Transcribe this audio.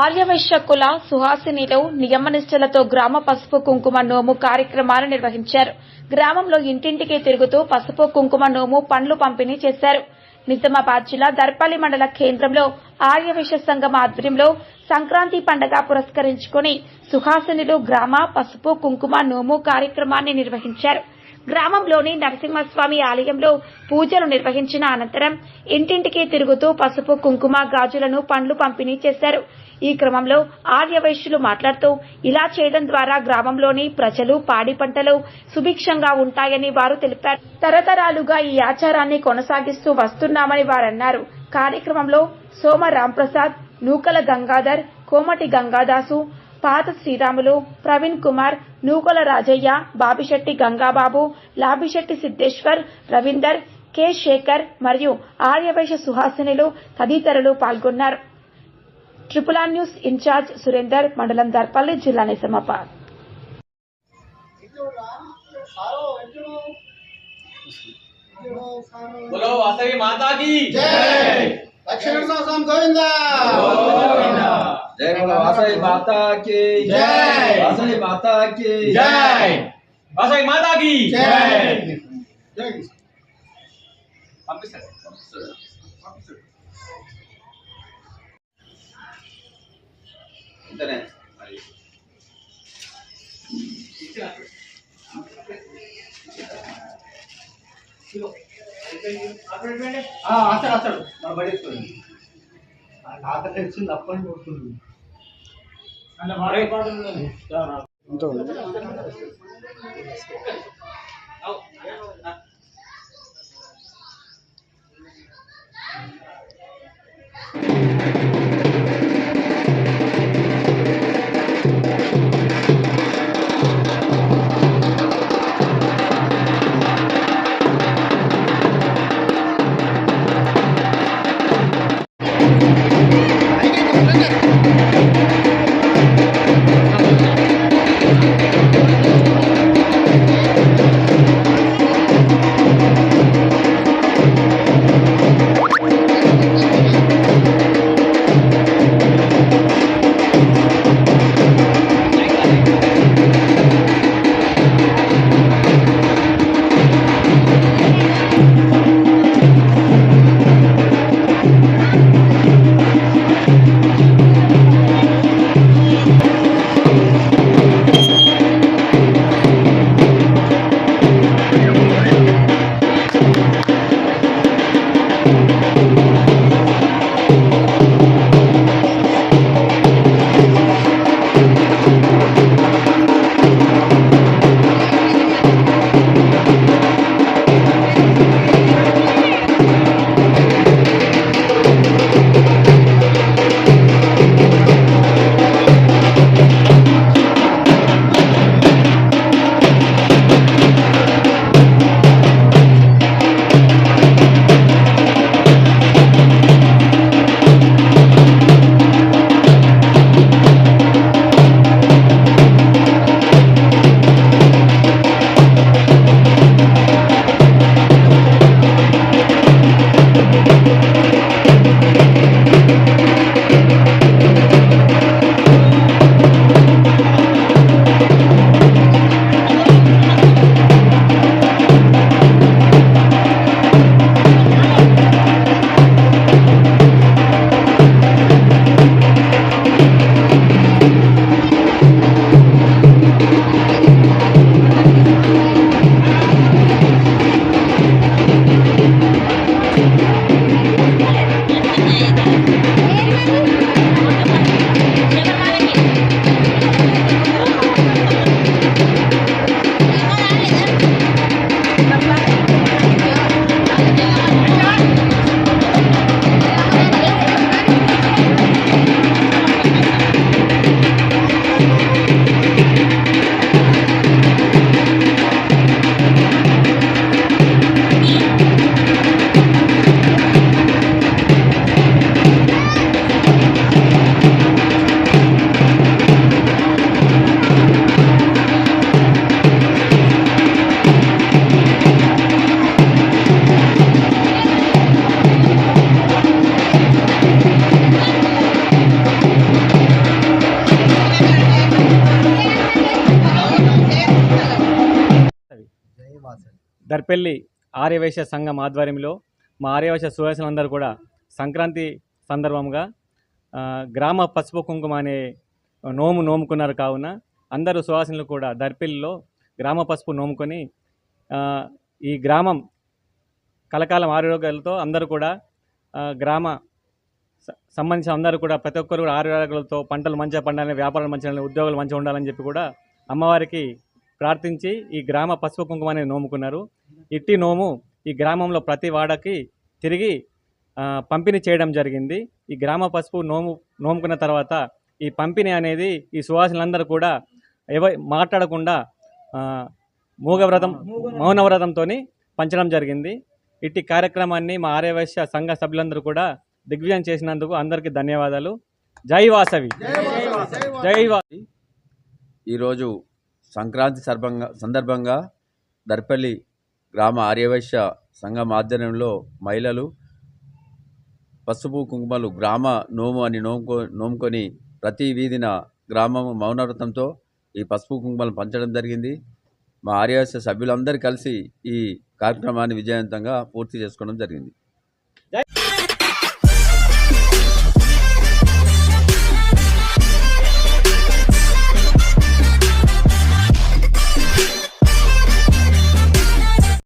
ఆర్యవైశ్య కుల సుహాసినిలో నియమనిష్టలతో గ్రామ పసుపు కుంకుమ నోము కార్యక్రమాలు నిర్వహించారు. గ్రామంలో ఇంటింటికి తిరుగుతూ పసుపు కుంకుమ నోము పండ్లు పంపిణీ చేశారు. నిజామాబాద్ జిల్లా దర్పల్లి మండల కేంద్రంలో ఆర్యవైశ్య సంఘం ఆధ్వర్యంలో సంక్రాంతి పండగ పురస్కరించుకుని సుహాసినులు గ్రామ పసుపు కుంకుమ నోము కార్యక్రమాన్ని నిర్వహించారు. గ్రామంలోని నరసింహస్వామి ఆలయంలో పూజలు నిర్వహించిన అనంతరం ఇంటింటికి తిరుగుతూ పసుపు కుంకుమ గాజులను పండ్లు పంపిణీ చేశారు. ఈ క్రమంలో ఆర్యవైశ్యులు మాట్లాడుతూ ఇలా చేయడం ద్వారా గ్రామంలోని ప్రజలు పాడి పంటలు సుభిక్షంగా ఉంటాయని వారు తెలిపారు. తరతరాలుగా ఈ ఆచారాన్ని కొనసాగిస్తూ వస్తున్నామని వారన్నారు. కార్యక్రమంలో సోమ రాంప్రసాద్ నూకల గంగాధర్ కోమటి గంగాదాసు పాత శ్రీరాములు ప్రవీణ్ కుమార్ నూకల రాజయ్య బాబిశెట్టి గంగాబాబు లాబిశెట్టి సిద్దేశ్వర్ రవీందర్ కె శేఖర్ మరియు ఆర్యవైశ్య సుహాసినులు తదితరులు పాల్గొన్నారు triple R news incharge Surender మండలం దర్పల్లి జిల్లా నిజామాబాద్ बोलो वासवी माता की జై లక్ష్మణ స్వామి గోవింద जय बोलो वासवी జై బోలో వాసాయి మాతాకి జై వాసాయి మాతాకి జై వాసాయి మాతాకి జై జై పంపిస్తారు పంపిస్తారు ఇంతనే మరి అతడు అతడు మన బడి అతడు వచ్చింది అప్పని చూస్తుంది ఎంత ఉంది దర్పెల్లి ఆర్యవైశ్య సంఘం ఆధ్వర్యంలో మా ఆర్యవైశ్య సువాసులందరూ కూడా సంక్రాంతి సందర్భంగా గ్రామ పసుపు కుంకుమ అనే నోము నోముకున్నారు కావున అందరూ సువాసనలు కూడా దర్పిల్లిలో గ్రామ పసుపు నోముకొని ఈ గ్రామం కలకాలం ఆరోగ్యాలతో అందరూ కూడా గ్రామ సంబంధించిన అందరూ కూడా ప్రతి ఒక్కరు కూడా ఆరోగ్యాలతో పంటలు మంచిగా పండాలని వ్యాపారాలు మంచిగా ఉద్యోగాలు మంచిగా ఉండాలని చెప్పి కూడా అమ్మవారికి ప్రార్థించి ఈ గ్రామ పసుపు కుంకుమ అనేది నోముకున్నారు. ఇట్టి నోము ఈ గ్రామంలో ప్రతి వాడకి తిరిగి పంపిణీ చేయడం జరిగింది. ఈ గ్రామ పసుపు నోము నోముకున్న తర్వాత ఈ పంపిణీ అనేది ఈ సువాసనలందరూ కూడా ఎవ మాట్లాడకుండా మూగవ్రతం మౌనవ్రతంతో పంచడం జరిగింది. ఇట్టి కార్యక్రమాన్ని మా ఆర్యవైశ్య సంఘ సభ్యులందరూ కూడా దిగ్విజయం చేసినందుకు అందరికీ ధన్యవాదాలు. జై వాసవి. జై వా ఈరోజు సంక్రాంతి సందర్భంగా దర్పల్లి గ్రామ ఆర్యవైశ్య సంఘం ఆధ్వర్యంలో మహిళలు పసుపు కుంకుమలు గ్రామ నోము అని నోముకో నోముకొని ప్రతి వీధిన గ్రామము మౌనవ్రతంతో ఈ పసుపు కుంకుమలు పంచడం జరిగింది. మా ఆర్యవైశ్య సభ్యులందరూ కలిసి ఈ కార్యక్రమాన్ని విజయవంతంగా పూర్తి చేసుకోవడం జరిగింది.